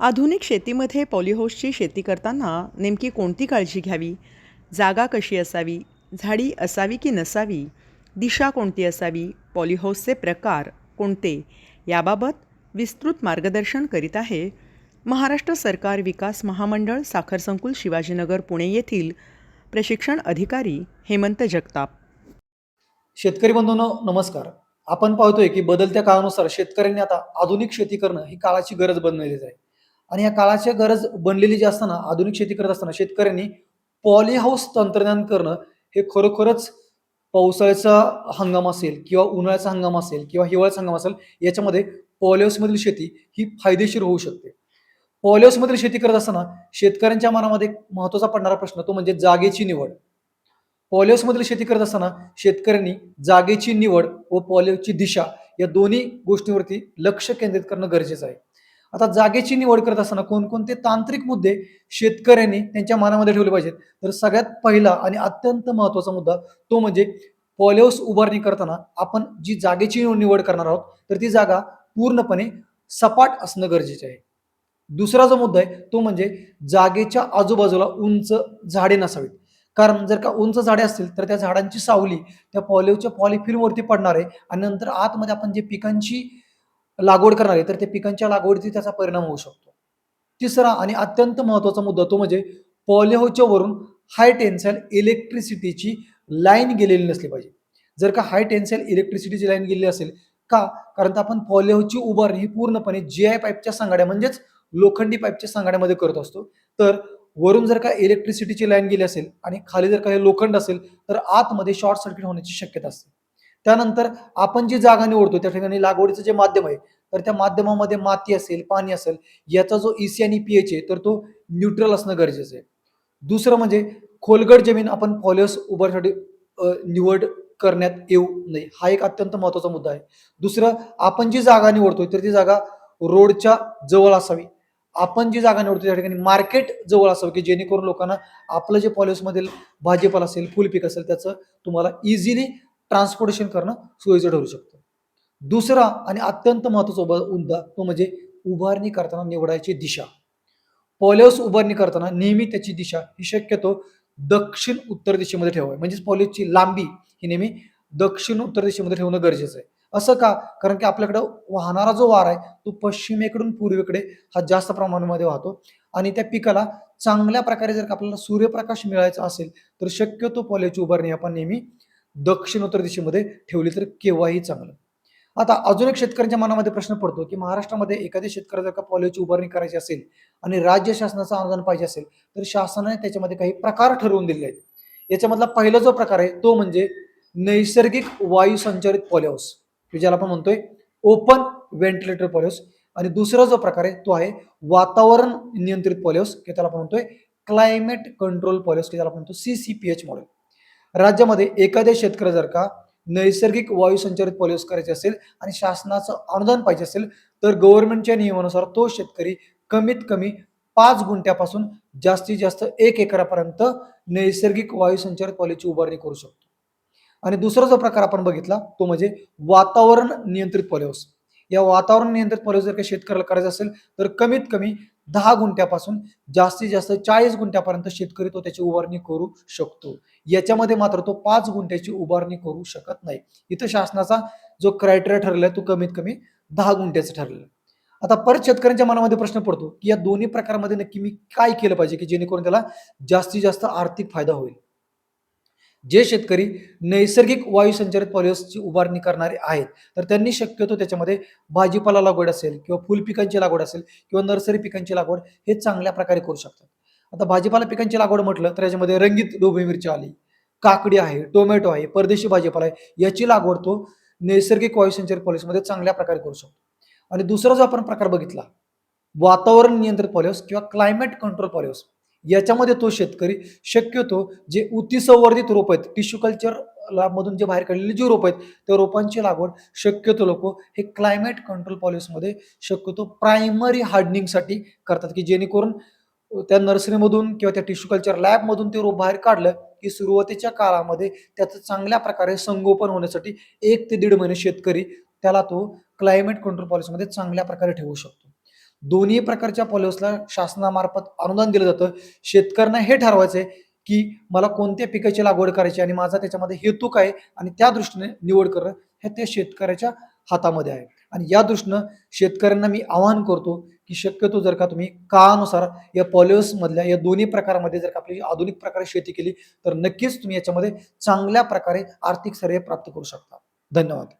आधुनिक शेतीमध्ये पॉलिहाऊसची शेती करताना नेमकी कोणती काळजी घ्यावी? जागा कशी असावी? झाडी असावी की नसावी? दिशा कोणती असावी? पॉलिहाऊसचे प्रकार कोणते? याबाबत विस्तृत मार्गदर्शन करीत आहे महाराष्ट्र सरकार विकास महामंडळ साखर संकुल शिवाजीनगर पुणे येथील प्रशिक्षण अधिकारी हेमंत जगताप. शेतकरी बंधूंनो नमस्कार. आपण पाहतोय की बदलत्या काळानुसार शेतकऱ्यांनी आता आधुनिक शेती करणं ही काळाची गरज बनलेली आहे. आणि या काळाची गरज बनलेली जी असताना आधुनिक शेती करत असताना शेतकऱ्यांनी पॉली हाऊस तंत्रज्ञान करणं हे खरोखरच पावसाळ्याचा हंगाम असेल किंवा उन्हाळ्याचा हंगाम असेल किंवा हिवाळ्याचा हंगाम असेल याच्यामध्ये पॉलिहाऊसमधील शेती ही फायदेशीर होऊ शकते. पॉलिहाऊसमधील शेती करत असताना शेतकऱ्यांच्या मनामध्ये एक महत्त्वाचा पडणारा प्रश्न तो म्हणजे जागेची निवड. पॉलिहाऊसमधील शेती करत असताना शेतकऱ्यांनी जागेची निवड व पॉलिहाऊसची दिशा या दोन्ही गोष्टींवरती लक्ष केंद्रित करणं गरजेचं आहे. आता जागेची निवड करत असताना कोणकोणते तांत्रिक मुद्दे शेतकऱ्यांनी त्यांच्या मनामध्ये ठेवले पाहिजेत? तर सगळ्यात पहिला आणि अत्यंत महत्त्वाचा मुद्दा तो म्हणजे पॉलिहाऊस उभारणी करताना आपण जी जागेची निवड करणार आहोत तर ती जागा पूर्णपणे सपाट असणं गरजेचे आहे. दुसरा जो मुद्दा आहे तो म्हणजे जागेच्या आजूबाजूला उंच झाडे नसावीत. कारण जर का उंच झाडे असतील तर त्या झाडांची सावली त्या पॉलिओच्या पॉलिफिल्मवरती पडणार आहे आणि नंतर आतमध्ये आपण जे पिकांची लागवड करणार आहे तर ते पिकांच्या लागवडीची त्याचा परिणाम होऊ शकतो. तिसरा आणि अत्यंत महत्त्वाचा मुद्दा तो म्हणजे पॉलिहोच्या वरून हाय टेन्साईल इलेक्ट्रिसिटीची लाईन गेलेली नसली पाहिजे. जर का हाय टेन्साईल इलेक्ट्रिसिटीची लाईन गेलेली असेल का? कारण तर आपण पॉलिहोची उभारणी ही पूर्णपणे जी आय पाईपच्या सांगाड्या म्हणजेच लोखंडी पाईपच्या सांगाड्यामध्ये करत असतो. तर वरून जर का इलेक्ट्रिसिटीची लाईन गेली असेल आणि खाली जर का हे लोखंड असेल तर आतमध्ये शॉर्ट सर्किट होण्याची शक्यता असते. त्यानंतर आपण जी जागा निवडतो त्या ठिकाणी लागवडीचं जे माध्यम आहे तर त्या माध्यमामध्ये माती असेल पाणी असेल याचा जो ईसी आणि पीएच आहे तर तो न्यूट्रल असणं गरजेचं आहे. दुसरं म्हणजे खोलगड जमीन आपण पॉलिओस उभारण्यासाठी निवड करण्यात येऊ नये. हा एक अत्यंत महत्त्वाचा मुद्दा आहे. दुसरं आपण जी जागा निवडतोय तर ती जागा रोडच्या जवळ असावी. आपण जी जागा निवडतो त्या ठिकाणी मार्केट जवळ असावं की जेणेकरून लोकांना आपलं जे पॉलिसमधील भाजीपाला असेल फुलपीक असेल त्याचं तुम्हाला इझिली ट्रान्सपोर्टेशन करणं सोयीचं ठरू शकतं. दुसरा आणि अत्यंत महत्त्वाचा उभा मुद्दा तो म्हणजे उभारणी करताना निवडायची दिशा. पॉलिओस उभारणी करताना नेहमी त्याची दिशा ही शक्यतो दक्षिण उत्तर दिशेमध्ये ठेवावी. म्हणजेच पॉलिओची लांबी ही नेहमी दक्षिण उत्तर दिशेमध्ये ठेवणं गरजेचं आहे. असं का? कारण की आपल्याकडं वाहणारा जो वार आहे तो पश्चिमेकडून पूर्वेकडे हा जास्त प्रमाणामध्ये वाहतो आणि त्या पिकाला चांगल्या प्रकारे जर का आपल्याला सूर्यप्रकाश मिळायचा असेल तर शक्यतो पॉलिओची उभारणी आपण नेहमी दक्षिणोत्तर दिशेमध्ये ठेवली तर केव्हाही चांगलं. आता अजून एक शेतकऱ्यांच्या मनामध्ये प्रश्न पडतो की महाराष्ट्रामध्ये एखाद्या शेतकऱ्या जर का पॉलिओची उभारणी करायची असेल आणि राज्य शासनाचं अनुदान पाहिजे असेल तर शासनाने त्याच्यामध्ये काही प्रकार ठरवून दिले आहेत. याच्यामधला पहिला जो प्रकार आहे तो म्हणजे नैसर्गिक वायू संचारित पॉलिओस ज्याला आपण म्हणतोय ओपन व्हेंटिलेटर पॉलिओस आणि दुसरा जो प्रकार आहे तो आहे वातावरण नियंत्रित पॉलिओस की त्याला आपण म्हणतोय क्लायमेट कंट्रोल पॉलिओस की त्याला आपण म्हणतो सीसीपीएच मॉडेल राज्यामध्ये एखाद्या शेतकऱ्या जर का नैसर्गिक वायू संचारित पॉलिस करायचे असेल आणि शासनाचं अनुदान पाहिजे असेल तर गव्हर्नमेंटच्या नियमानुसार तो शेतकरी कमीत कमी पाच गुंठ्यापासून जास्तीत जास्त एक एकरापर्यंत नैसर्गिक वायू संचारित पॉलिसीची उभारणी करू शकतो. आणि दुसरा जो प्रकार आपण बघितला तो म्हणजे वातावरण नियंत्रित पॉलिओस या वातावरण नियंत्रित पॉलिहाऊस जर का शेतकऱ्याला करायचं असेल तर कमीत कमी दहा गुंठ्यापासून जास्तीत जास्त चाळीस गुंठ्यापर्यंत शेतकरी तो त्याची उभारणी करू शकतो. याच्यामध्ये मात्र तो पाच गुंठ्याची उभारणी करू शकत नाही. इथं शासनाचा जो क्रायटेरिया ठरलाय तो कमीत कमी दहा गुंठ्याचा ठरलेलं आहे. आता परत शेतकऱ्यांच्या मनामध्ये प्रश्न पडतो की या दोन्ही प्रकारामध्ये नक्की मी काय केलं पाहिजे की जेणेकरून त्याला जास्तीत जास्त आर्थिक फायदा होईल? जे शेतकरी नैसर्गिक वायू संचारित पॉलिओसची उभारणी करणारे आहेत तर त्यांनी शक्यतो त्याच्यामध्ये भाजीपाला लागवड असेल किंवा फुल पिकांची लागवड असेल किंवा नर्सरी पिकांची लागवड हे चांगल्या प्रकारे करू शकतात. आता भाजीपाला पिकांची लागवड म्हटलं तर याच्यामध्ये रंगीत डोबी मिरची आली काकडी आहे टोमॅटो आहे परदेशी भाजीपाला आहे याची लागवड तो नैसर्गिक वायू संचारित पॉलिसीमध्ये चांगल्या प्रकारे करू शकतो. आणि दुसरा जो आपण प्रकार बघितला वातावरण नियंत्रित पॉलिओस किंवा क्लायमेट कंट्रोल पॉलिओस याच्यामध्ये तो शेतकरी शक्यतो जे उतीसंवर्धित रोप आहेत. टिश्यू कल्चर मधून जे बाहेर काढलेली जी रोप आहेत त्या रोपांची लागवड शक्यतो लोक. हे क्लायमेट कंट्रोल पॉलिसीमध्ये शक्यतो प्रायमरी हार्डनिंगसाठी करतात की जेणेकरून त्या नर्सरीमधून किंवा त्या टिश्यू कल्चर लॅबमधून ते रोप बाहेर काढलं की सुरुवातीच्या काळामध्ये त्याचं चांगल्या प्रकारे संगोपन होण्यासाठी एक ते दीड महिने शेतकरी त्याला तो क्लायमेट कंट्रोल पॉलिसीमध्ये चांगल्या प्रकारे ठेवू शकतो. दोन्ही प्रकारच्या पॉलिसीला शासनामार्फत अनुदान दिलं जातं. शेतकऱ्यांना हे ठरवायचं आहे की मला कोणत्या पिकाची लागवड करायची आणि माझा त्याच्यामध्ये हेतू काय आणि त्या दृष्टीने निवड करणं हे त्या शेतकऱ्याच्या हातामध्ये आहे. आणि या दृष्टीनं शेतकऱ्यांना मी आवाहन करतो की शक्यतो जर का तुम्ही काळानुसार या पॉलिओसमधल्या या दोन्ही प्रकारामध्ये जर का आपली आधुनिक प्रकारे शेती केली तर नक्कीच तुम्ही याच्यामध्ये चांगल्या प्रकारे आर्थिक सहाय्य प्राप्त करू शकता. धन्यवाद.